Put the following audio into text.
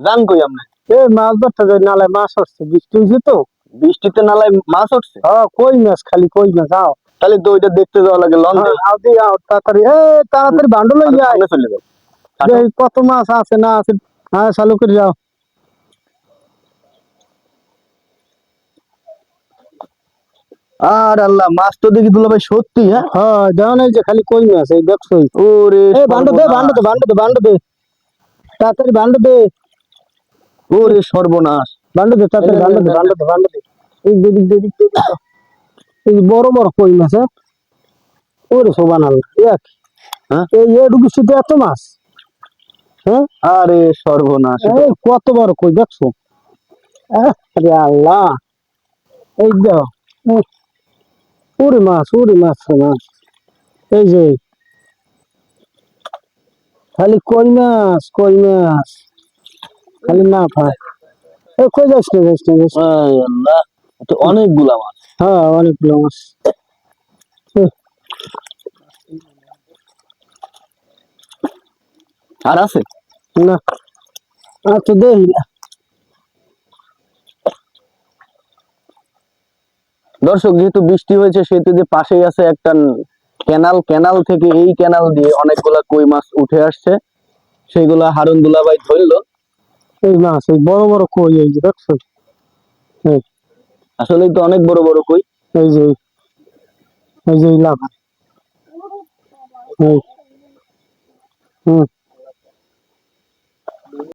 জান কই আপনি এ মাছ ধরতে যাই নালায় মাছ হচ্ছে বৃষ্টি হয়েছে তো। বৃষ্টিতে নালায় মাছ উঠছে হ্যাঁ কই মাছ খালি কই মাছ আও তাহলে তো ওইটা দেখতে যাওয়া লাগে লঞ্চে হ্যাঁ, আও দি আও তাড়াতাড়ি। এ তাড়াতাড়ি ভান্ডো লই সামনে চলে যাও। কত মাছ আছে না আছে। হ্যাঁ চালু করে যাও। আর আল্লাহ মাছ তো দেখি দুলা ভাই সত্যি হ্যাঁ? হ্যাঁ দেখো না এই যে খালি কই মাছ এই দেখছই। ওরে ভান্ডো দে ভান্ডো দে। ভান্ডো দে ভান্ডো দে। তাড়াতাড়ি ভান্ডো দে। ওরে সর্বনাশ। ভান্ডো দে তাড়াতাড়ি এই, দে এই, ভান্ডো দে ভান্ডো দে। এই দিক দিক দিক এই বড় বড় কই মাছ ওরে সোবান এক হ্যাঁ? এই এত মাছ। হ্যাঁ? আরে সর্বনাশ এই কত বড় কই দেখছ? আরে আল্লাহ। এই দেখো ওরে মাছ ওরে মাছ মাছ এই যে খালি কই মাছ কই মাছ। খালি না পায় কই যাস না যাস না যাস। আয় আল্লাহ তো অনেকগুলা মাছ। হ্যাঁ অনেকগুলো মাছ। আর আছে? না। আর তো দেখি না। দর্শক যেহেতু বৃষ্টি হয়েছে সেহেতু যে পাশেই আছে একটা ক্যানাল ক্যানাল থেকে এই ক্যানাল দিয়ে অনেকগুলা কই মাছ উঠে আসছে। সেইগুলা হারুন দুলাভাই ধরলো। এই মাছ এই বড় বড় কই এই যে দেখছ আসলে তো অনেক বড় বড় কই। এই যে এই যে লাভ। হুম হুম।